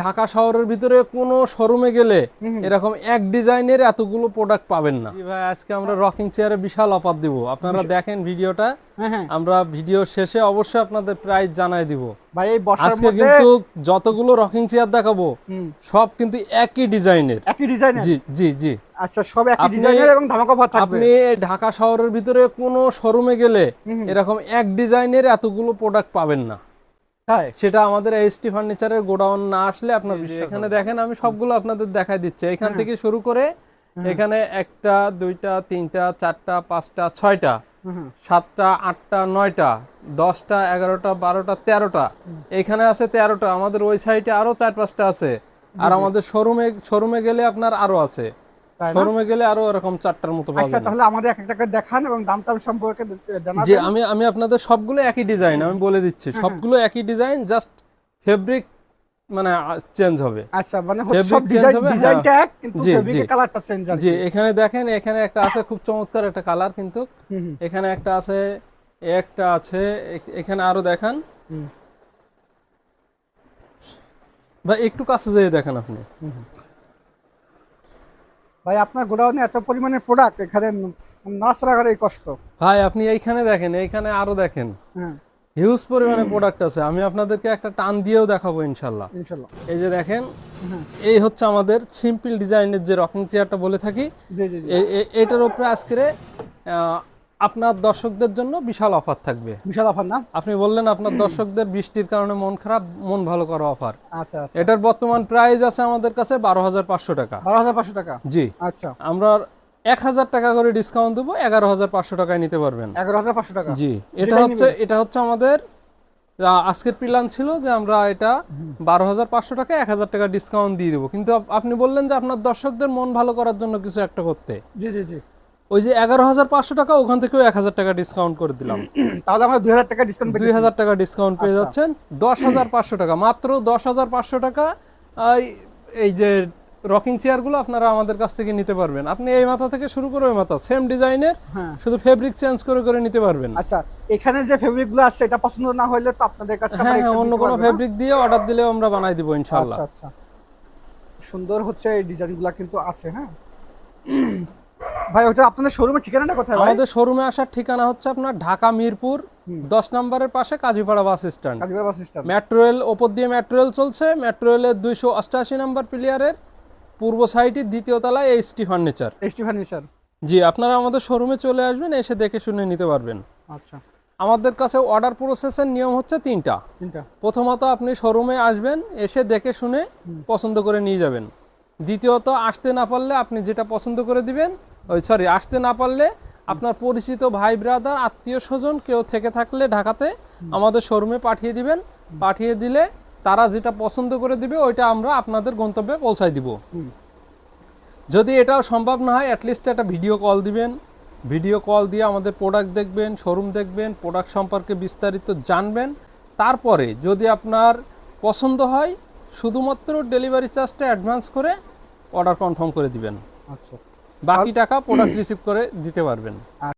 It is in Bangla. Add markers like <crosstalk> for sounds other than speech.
ঢাকা শহরের ভিতরে কোনো শোরুমে গেলে এরকম এক ডিজাইনের এতগুলো প্রোডাক্ট পাবেন না। ভাই আজকে আমরা রকিং চেয়ারে বিশাল অফার দিব। আপনারা দেখেন ভিডিওটা। হ্যাঁ হ্যাঁ। আমরা ভিডিও শেষে অবশ্যই আপনাদের প্রাইস জানাই দিব। ভাই এই বর্ষার মধ্যে কিন্তু যতগুলো রকিং চেয়ার দেখাবো সব কিন্তু একই ডিজাইনের একই ডিজাইনের জি জি জি। আচ্ছা সব একই ডিজাইনের এবং ধামাকা অফার থাকবে? আপনি ঢাকা শহরের ভিতরে কোনো শোরুমে গেলে এরকম এক ডিজাইনের এতগুলো প্রোডাক্ট পাবেন না। তাই? সেটা আমাদের এইচটি ফার্নিচারের গোডাউন না আসলে আপনার এখানে দেখেন আমি সবগুলো আপনাদের দেখাই দিচ্ছি। এখান থেকে শুরু করে এখানে একটা দুইটা তিনটা চারটা পাঁচটা ছয়টা। সাতটা আটটা নয়টা দশটা এগারোটা বারোটা তেরোটা। এখানে আছে তেরোটা। আমাদের ওই সাইডে আরও চার পাঁচটা আছে। আর আমাদের শোরুমে শোরুমে গেলে আপনার আরও আছে? শোরুমে গেলে আরও এরকম চারটার মতো আচ্ছা তাহলে আমাদের এক একটা করে দেখান এবং দাম টাম সম্পর্কে জানাবেন। আমি আমি আপনাদের সবগুলো একই ডিজাইন আমি বলে দিচ্ছি। সবগুলো একই ডিজাইন জাস্ট ফেব্রিক মানে চেঞ্জ হবে। আচ্ছা মানে সব ডিজাইন হ্যাঁ। ডিজাইনটা এক কিন্তু ফেব্রিকের কালারটা চেঞ্জ আর জি এখানে দেখেন এখানে একটা আছে খুব চমৎকার একটা কালার কিন্তু। এখানে একটা আছে একটা আছে এখানে আরও দেখান। ভাই একটু কাছে যেয়ে দেখেন আপনি। ভাই আপনার গোডাউনে এত পরিমাণে প্রোডাক্ট এখানে নাচরা করে কষ্ট। ভাই আপনি এইখানে দেখেন এইখানে আরও দেখেন। হ্যাঁ। হিউজ পরিমাণে প্রোডাক্ট আছে। আমি আপনাদেরকে একটা টান দিয়েও দেখাবো ইনশাল্লাহ। ইনশাল্লাহ। এই যে দেখেন হ্যাঁ। এই হচ্ছে আমাদের সিম্পল ডিজাইনের যে রকিং চেয়ারটা বলে থাকি। এটার উপরে আজকে আপনার দর্শকদের জন্য বিশাল অফার থাকবে। বিশাল অফার না? আপনি বললেন আপনার দর্শকদের বৃষ্টির কারণে মন খারাপ মন ভালো করা অফার। আচ্ছা আচ্ছা। এটার বর্তমান প্রাইস আছে আমাদের কাছে বারো হাজার পাঁচশো টাকা। বারো হাজার পাঁচশো টাকা? জি। আচ্ছা। আমরা এক হাজার টাকা করে ডিসকাউন্ট দেবো এগারো হাজার পাঁচশো টাকায় নিতে পারবেন। এগারো হাজার পাঁচশো টাকা? জি। এটা হচ্ছে এটা হচ্ছে আমাদের আজকের প্ল্যান ছিল যে আমরা এটা বারো হাজার পাঁচশো টাকা এক হাজার টাকা ডিসকাউন্ট দিয়ে দেবো। কিন্তু আপনি বললেন যে আপনার দর্শকদের মন ভালো করার জন্য কিছু একটা করতে। জি জি জি। ওই যে এগারো হাজার পাঁচশো টাকা ওখান থেকেও এক হাজার টাকা ডিসকাউন্ট করে দিলাম। <clears throat> তাহলে আমরা দুই হাজার টাকা ডিসকাউন্ট দুই হাজার টাকা ডিসকাউন্ট পেয়ে আচ্ছা। যাচ্ছেন। দশ হাজার পাঁচশো টাকা। মাত্র দশ হাজার পাঁচশো টাকা এই- যে রকিং চেয়ারগুলো আপনারা আমাদের কাছ থেকে নিতে পারবেন। আপনি এই মাথা থেকে শুরু করে ওই মাথা সেম ডিজাইনের হ্যাঁ। শুধু ফেব্রিক চেঞ্জ করে করে নিতে পারবেন। আচ্ছা এখানে যে ফেব্রিকগুলো আছে এটা পছন্দ না হলে তো আপনাদের কাছে হ্যাঁ হ্যাঁ অন্য কোনো ফেব্রিক দিয়ে অর্ডার দিলেও আমরা বানাই দিব ইনশাআল্লাহ। আচ্ছা আচ্ছা। সুন্দর হচ্ছে এই ডিজাইনগুলা কিন্তু আছে হ্যাঁ? ভাই ওটা আপনাদের শোরুমের ঠিকানাটা কোথায় ভাই? আমাদের শোরুমে আসার ঠিকানা হচ্ছে আপনার ঢাকা মিরপুর দশ নম্বরের পাশে কাজীপাড়া বাস স্ট্যান্ড। কাজীবাই বাস স্ট্যান্ড। মেট্রো রেল ওপর দিয়ে মেট্রো রেল চলছে। মেট্রো রেলের দুইশো অষ্টাশি নম্বর প্লেয়ারের পূর্ব সাইডে দ্বিতীয় তলায় এইচটি ফার্নিচার এসটি ফার্নিচার জি আপনারা আমাদের শোরুমে চলে আসবেন এসে দেখে শুনে নিতে পারবেন। আচ্ছা। আমাদের কাছে অর্ডার প্রসেসের নিয়ম হচ্ছে তিনটা। তিনটা। প্রথমত আপনি শোরুমে আসবেন এসে দেখে শুনে পছন্দ করে নিয়ে যাবেন। দ্বিতীয়ত আসতে না পারলে আপনি যেটা পছন্দ করে দিবেন ওই সরি আসতে না পারলে আপনার পরিচিত ভাই ব্রাদার আত্মীয় স্বজন কেউ থেকে থাকলে ঢাকাতে আমাদের শোরুমে পাঠিয়ে দিবেন। পাঠিয়ে দিলে তারা যেটা পছন্দ করে দিবে ওইটা আমরা আপনাদের গন্তব্যে পৌঁছায় দিব। যদি এটাও সম্ভব না হয় অ্যাটলিস্ট একটা ভিডিও কল দিবেন। ভিডিও কল দিয়ে আমাদের প্রোডাক্ট দেখবেন শোরুম দেখবেন প্রোডাক্ট সম্পর্কে বিস্তারিত জানবেন। তারপরে যদি আপনার পছন্দ হয় শুধুমাত্র ডেলিভারি চার্জটা অ্যাডভান্স করে অর্ডার কনফার্ম করে দিবেন। আচ্ছা। বাকি টাকা প্রোডাক্ট রিসিভ করে দিতে পারবেন।